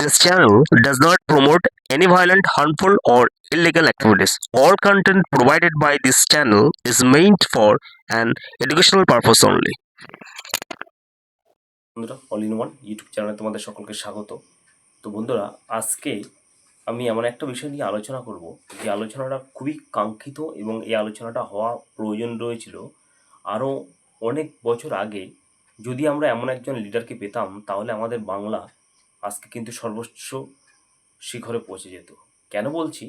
This channel does not promote any violent, harmful, or illegal activities. All content provided by this channel is meant for an educational purpose only. বন্ধুরা all in one YouTube চ্যানেলে তোমাদের সকলকে স্বাগত তো বন্ধুরা আজকে আমি এমন একটা বিষয় নিয়ে আলোচনা করব যে আলোচনাটা খুবই কাঙ্ক্ষিত এবং এই আলোচনাটা হওয়া প্রয়োজন রয়েছিল আরও অনেক বছর আগে যদি আমরা এমন একজন লিডারকে পেতাম তাহলে আমাদের বাংলা আজকে কিন্তু সর্বোচ্চ শিখরে পৌঁছে যেত। কেন বলছি?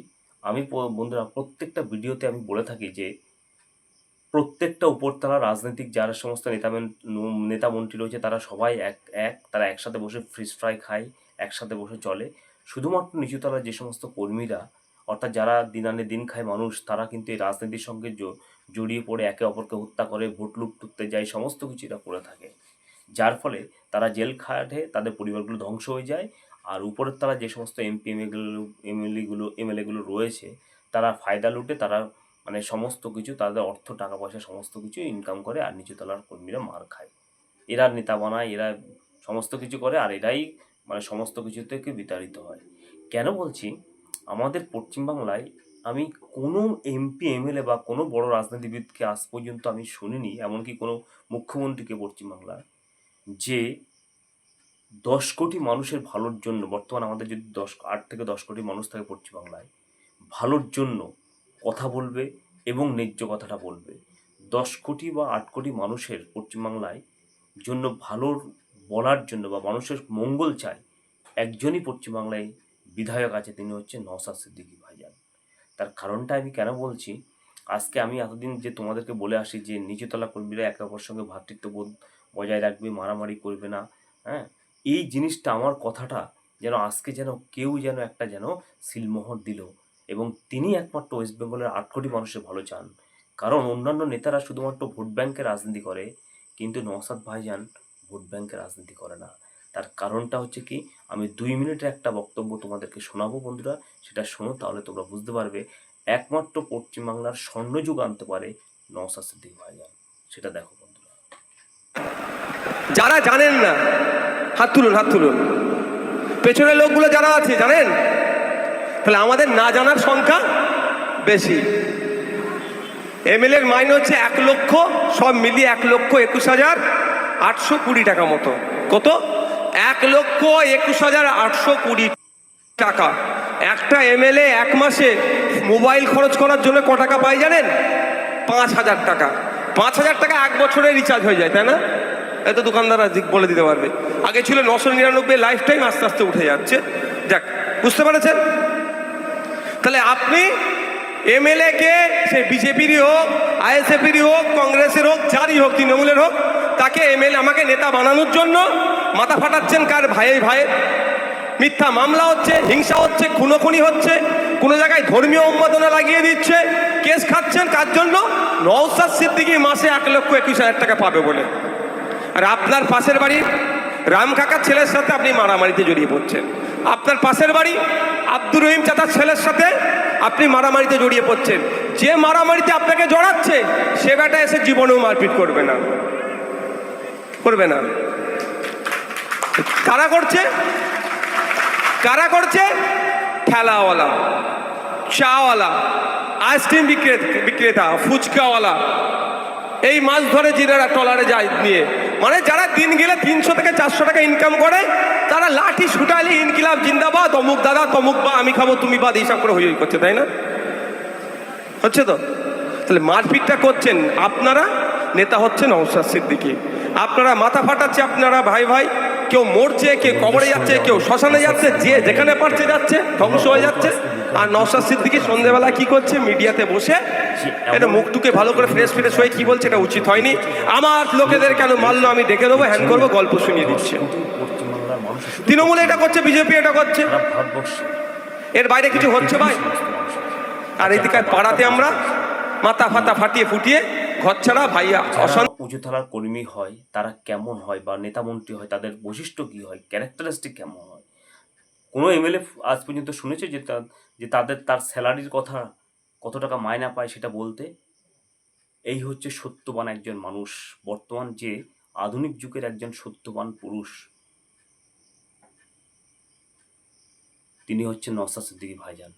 আমি বন্ধুরা, প্রত্যেকটা ভিডিওতে আমি বলে থাকি যে, প্রত্যেকটা উপরতলা রাজনৈতিক যারা সমস্ত নেতা নেতা মন্ত্রী রয়েছে, তারা সবাই এক এক, তারা একসাথে বসে ফ্রিজ ফ্রাই খায়, একসাথে বসে চলে। শুধুমাত্র নিচুতলার যে সমস্ত কর্মীরা, অর্থাৎ যারা দিন আনে দিন খায় মানুষ, তারা কিন্তু এই রাজনীতির সঙ্গে জড়িয়ে পড়ে, একে অপরকে হত্যা করে, ভোট লুট করতে যায়, সমস্ত কিছু এরা করে থাকে। যার ফলে তারা জেল খাটে, তাদের পরিবারগুলো ধ্বংস হয়ে যায়। আর উপরের তারা যে সমস্ত এমপি এমএলএগুলো এমএলএগুলো এমএলএগুলো রয়েছে, তারা ফায়দা লুটে তারা মানে সমস্ত কিছু, তাদের অর্থ, টাকা পয়সা, সমস্ত কিছু ইনকাম করে আর নিচুতলার কর্মীরা মার খায়। এরা নেতা বানায়, এরা সমস্ত কিছু করে আর এরাই মানে সমস্ত কিছু থেকে বিতাড়িত হয়। কেন বলছি? আমাদের পশ্চিমবাংলায় আমি কোনো এমপি এমএলএ বা কোনো বড় রাজনীতিবিদকে আজ পর্যন্ত আমি শুনিনি, এমনকি কোনো মুখ্যমন্ত্রীকে পশ্চিমবাংলার যে দশ কোটি মানুষের ভালোর জন্য, বর্তমান আমাদের যদি দশ, আট থেকে দশ কোটি মানুষ থাকে পশ্চিমবাংলায়, ভালোর জন্য কথা বলবে এবং ন্যায্য কথাটা বলবে। দশ কোটি বা আট কোটি মানুষের পশ্চিমবাংলায় জন্য ভালোর বলার জন্য বা মানুষের মঙ্গল চায় একজনই পশ্চিমবাংলায় বিধায়ক আছে, তিনি হচ্ছে নওসাদ সিদ্দিকী ভাইজান। তার কারণটা আমি কেন বলছি? আজকে আমি এতদিন যে তোমাদেরকে বলে আসি যে নিচুতলা কর্মীরা একে অপরের সঙ্গে ভ্রাতৃত্ববোধ বজায় রাখবে, মারামারি করবে না হ্যাঁ? এই জিনিসটা আমার কথাটা যেন আজকে যেন কেউ যেন একটা যেন সিলমোহর দিল এবং তিনি একমাত্র ওয়েস্ট বেঙ্গলের আট কোটি মানুষের ভালো চান। কারণ অন্যান্য নেতারা শুধুমাত্র ভোট ব্যাংকের রাজনীতি করে, কিন্তু নওসাদ ভাইজান ভোট ব্যাংকের রাজনীতি করে না। তার কারণটা হচ্ছে কি, আমি দুই মিনিটের একটা বক্তব্য তোমাদেরকে শোনাবো বন্ধুরা, সেটা শোনো, তাহলে তোমরা বুঝতে পারবে, একমাত্র পশ্চিমবাংলার স্বর্ণযুগ আনতে পারে নওসাদ সিদ্দিক ভাইজান। সেটা দেখো। যারা জানেন না, হাত তুলুন হাত তুলুন। পেছনের লোকগুলো যারা আছে, জানেন? তাহলে আমাদের না জানার সংখ্যা বেশি। এমএলএর মাইনে হচ্ছে এক লক্ষ, সব মিলিয়ে এক লক্ষ একুশ হাজার আটশো কুড়ি টাকা মতো। কত? এক লক্ষ একুশ হাজার আটশো কুড়ি টাকা। একটা এমএলএ এক মাসে মোবাইল খরচ করার জন্য ক টাকা পাই জানেন? পাঁচ হাজার টাকা। পাঁচ হাজার টাকা এক বছরে রিচার্জ হয়ে যায়, তাই না? এত দোকানদাররা দিক বলে দিতে পারবে। আগে ছিল নশো নিরানব্বই লাইফ টাইম আস্তে আস্তে উঠে যাচ্ছে। যাক, বুঝতে পেরেছেন? তাহলে আপনি এমএলএ কে, সে বিজেপিরই হোক, আইএসএফেরই হোক, কংগ্রেসের হোক, যারই হোক, তৃণমূলের হোক, তাকে এমএলএ, আমাকে নেতা বানানোর জন্য মাথা ফাটাচ্ছেন কার ভাইয়ে ভাইয়ে মিথ্যা মামলা হচ্ছে, হিংসা হচ্ছে, খুনোখুনি হচ্ছে, কোনো জায়গায় ধর্মীয় উন্মাদনা লাগিয়ে দিচ্ছে, কেস খাচ্ছেন কার জন্য? নওসাদ সিদ্দিকি মাসে এক লক্ষ একুশ হাজার টাকা পাবে বলে। আর আপনার পাশের বাড়ি রাম কাকার ছেলের সাথে আপনি মারামারিতে জড়িয়ে পড়ছেন। আপনার পাশের বাড়ি আব্দুর রহিম চাচার ছেলের সাথে আপনি মারামারিতে জড়িয়ে পড়ছেন। যে মারামারিতে আপনাকে জড়াচ্ছে, সে বেটা এসে জীবনেও মারপিট করবে না। করবে না। কারা করছে? কারা করছে? ঠেলাওয়ালা, চাওয়ালা, আইসক্রিম বিক্রেতা ফুচকাওয়ালা। এই মাছ ধরে জিরারা ট্রলারে যায় নিয়ে মানে যারা দিন গেলে তিনশো থেকে চারশো টাকা ইনকাম করে, তারা লাঠি ছুটালে ইনকিলাব জিন্দাবাদ, অমুক দাদা, তমুক বা আমি খাব, তুমি বাদ, এইসব করে হই হই করছে, তাই না? হচ্ছে তো? তাহলে মারপিটটা করছেন আপনারা, নেতা হচ্ছেন নওশাদ সিদ্দিকি। আপনারা মাথা ফাটাচ্ছে আপনারা, ভাই ভাই, কেউ মরছে, কেউ কবরে যাচ্ছে, কেউ শ্মশানে যাচ্ছে, যে যেখানে পারছে যাচ্ছে, ধ্বংস হয়ে যাচ্ছে। আর নওশাদ সিদ্দিকি সন্ধেবেলা কি করছে? মিডিয়াতে বসে এটা মুখটুকে ভালো করে ফ্রেশ ফ্রেশ হয়ে কি বলছে এটা উচিত হয়নি। আমার লোকেদের কেন মারলো আমি ডেকে দেবো হ্যান করব গল্প শুনিয়ে দিচ্ছে। তৃণমূল এটা করছে বিজেপি এটা করছে। এর বাইরে কিছু হচ্ছে ভাই? আর এইদিকে পাড়াতে আমরা মাথা ফাতা ফাটিয়ে ফুটিয়ে ঘর ছাড়া ভাইয়া অশান্ত যারা উঁচু থালার কর্মী হয় তারা কেমন হয় বা নেতা মন্ত্রী হয় তাদের বৈশিষ্ট্য কী হয় ক্যারেক্টারিস্টিক কেমন হয়? কোনো এমএলএ আজ পর্যন্ত শুনেছে যে যে তাদের তার স্যালারির কথা কত টাকা মায়না পায় সেটা বলতে এই হচ্ছে সত্যবান একজন মানুষ। বর্তমান যে আধুনিক যুগের একজন সত্যবান পুরুষ, তিনি হচ্ছেন নওসাদ সিদ্দিকী ভাইজান।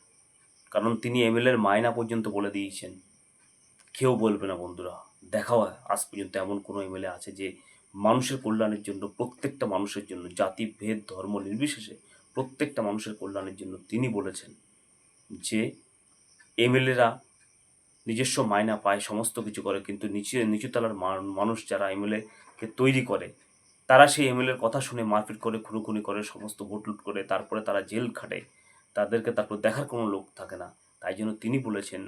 কারণ তিনি এমএলএর মায়না পর্যন্ত বলে দিয়েছেন। কেউ বলবে না বন্ধুরা, দেখাও আজ পর্যন্ত এমন কোনো এমএলএ আছে যে মানুষের কল্যাণের জন্য, প্রত্যেকটা মানুষের জন্য, জাতি, ভেদ, ধর্ম নির্বিশেষে প্রত্যেকটা মানুষের কল্যাণের জন্য তিনি বলেছেন যে এমএলএরা নিজস্ব মায়না পায়, সমস্ত কিছু করে, কিন্তু নিচে, নিচুতলার মানুষ যারা এমএলএকে তৈরি করে, তারা সেই এমএলএর কথা শুনে মারপিট করে, খুনোখুনি করে, সমস্ত ভোট লুট করে, তারপরে তারা জেল খাটে। তাদেরকে তারপর দেখার কোনো লোক থাকে না। তাই জন্য তিনি বলেছেন,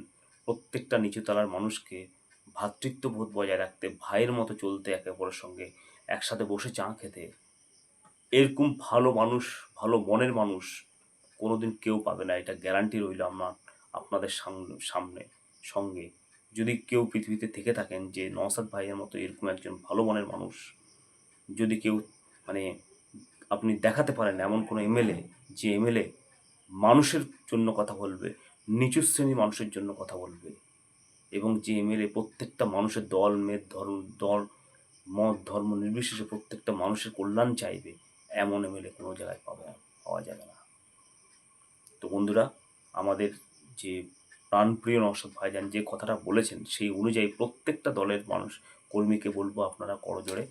প্রত্যেকটা নিচুতলার মানুষকে ভ্রাতৃত্ববোধ বজায় রাখতে, ভাইয়ের মতো চলতে একে অপরের সঙ্গে, একসাথে বসে চা খেতে। এরকম ভালো মানুষ, ভালো মনের মানুষ কোনোদিন কেউ পাবে না। এটা গ্যারান্টি রইল আমার আপনাদের সামনে, সঙ্গে। যদি কেউ পৃথিবীতে থেকে থাকেন যে নওসাদ ভাইয়ের মতো এরকম একজন ভালো মনের মানুষ, যদি কেউ মানে আপনি দেখাতে পারেন এমন কোনো এমএলএ যে এমএলএ মানুষের জন্য কথা বলবে, নিচু শ্রেণির মানুষের জন্য কথা বলবে, এবং যে এমএলএ প্রত্যেকটা মানুষের দল, মেদ, ধর্ম, দল, মত, ধর্ম নির্বিশেষে প্রত্যেকটা মানুষের কল্যাণ চাইবে, এমন এমএলএ কোনো জায়গায় পাবে পাওয়া যাবে না। তো বন্ধুরা, আমাদের যে প্রাণপ্রিয় নওশাদ ভাইজান যে কথাটা বলেছেন, সেই অনুযায়ী প্রত্যেকটা দলের মানুষ কর্মীকে বলব আপনারা করজোড়ে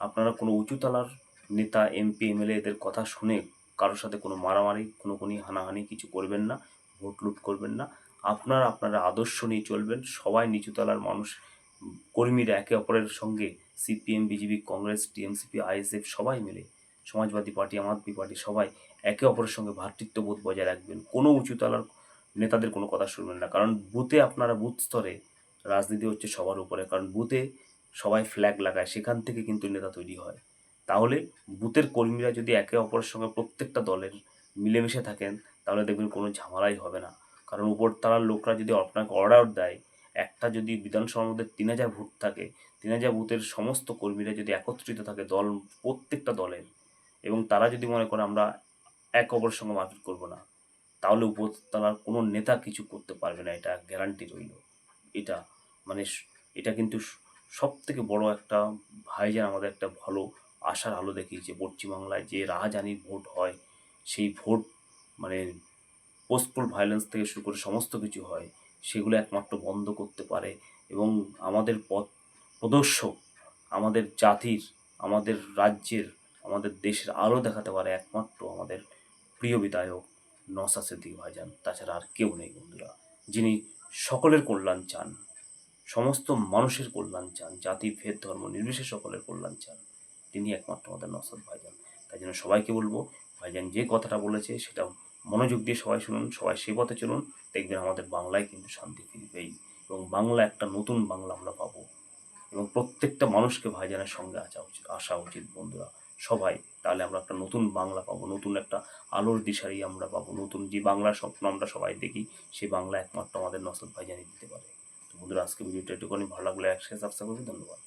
আপনারা কোনো উঁচুতলার নেতা এমপি এমএলএ এদের কথা শুনে কারোর সাথে কোনো মারামারি, কোনো কোনো হানাহানি কিছু করবেন না, ভোট লুট করবেন না। আপনারা আপনারা আদর্শ নিয়ে চলবেন। সবাই নিচুতলার মানুষ, কর্মীরা একে অপরের সঙ্গে CPM, BJP, Congress, TMCP, ISF সবাই মিলে, সমাজবাদী পার্টি, আম আদমি পার্টি সবাই একে অপরের সঙ্গে ভ্রাতৃত্ববোধ বজায় রাখবেন। কোনো উঁচুতলার নেতাদের কোনো কথা শুনবেন না। কারণ বুথে আপনারা বুথ স্তরে রাজনীতি হচ্ছে সবার উপরে। কারণ বুথে সবাই ফ্ল্যাগ লাগায়, সেখান থেকে কিন্তু নেতা তৈরি হয়। তাহলে বুথের কর্মীরা যদি একে অপরের সঙ্গে প্রত্যেকটা দলের মিলেমিশে থাকেন, তাহলে দেখবেন কোনো ঝামেলাই হবে না। কারণ উপরতলার লোকরা যদি আপনাকে অর্ডার দেয়, একটা যদি বিধানসভার মধ্যে তিন হাজার ভোট থাকে, তিন হাজার বুথের সমস্ত কর্মীরা যদি একত্রিত থাকে দল, প্রত্যেকটা দলের, এবং তারা যদি মনে করে আমরা এক অপরের সঙ্গে মারপিট করব না তাহলে উপরতলার কোনো নেতা কিছু করতে পারবে না, এটা গ্যারান্টি রইল। এটা মানে এটা কিন্তু সব থেকে বড় একটা ভাইজান আমাদের একটা ভালো আশার আলো দেখিয়েছে পশ্চিমবাংলায়, যে রাহাজানির ভোট হয়, সেই ভোট মানে পোস্টপোল ভায়োলেন্স থেকে শুরু করে সমস্ত কিছু হয়, সেগুলো একমাত্র বন্ধ করতে পারে এবং আমাদের পথ প্রদর্শক, আমাদের জাতির, আমাদের রাজ্যের, আমাদের দেশের আলো দেখাতে পারে একমাত্র আমাদের প্রিয় বিধায়ক নসা সিদ্দিক ভাইজান, তাছাড়া আর কেউ নেই বন্ধুরা। যিনি সকলের কল্যাণ চান, সমস্ত মানুষের কল্যাণ চান, জাতি, ভেদ, ধর্ম নির্বিশেষে সকলের কল্যাণ চান, তিনি একমাত্র আমাদের নসদ ভাইজান। তাই জন্য সবাইকে বলব, ভাইজান যে কথাটা বলেছে সেটা মনোযোগ দিয়ে সবাই শুনুন, সবাই সে পথে চলুন, দেখবেন আমাদের বাংলায় কিন্তু শান্তি ফিরবেই এবং বাংলা একটা নতুন বাংলা আমরা পাবো এবং প্রত্যেকটা মানুষকে ভাইজানের সঙ্গে আসা উচিত আসা উচিত বন্ধুরা। সবাই, তাহলে আমরা একটা নতুন বাংলা পাবো, নতুন একটা আলোর দিশারি আমরা পাবো, নতুন যে বাংলার স্বপ্ন আমরা সবাই দেখি, সে বাংলা একমাত্র আমাদের নসরত ভাই জানিয়ে দিতে পারে। তো বন্ধুরা, আজকে ভিডিওটা একটুখানি ভালো লাগলে একসাথে সাবস্ক্রাইব করবেন, ধন্যবাদ।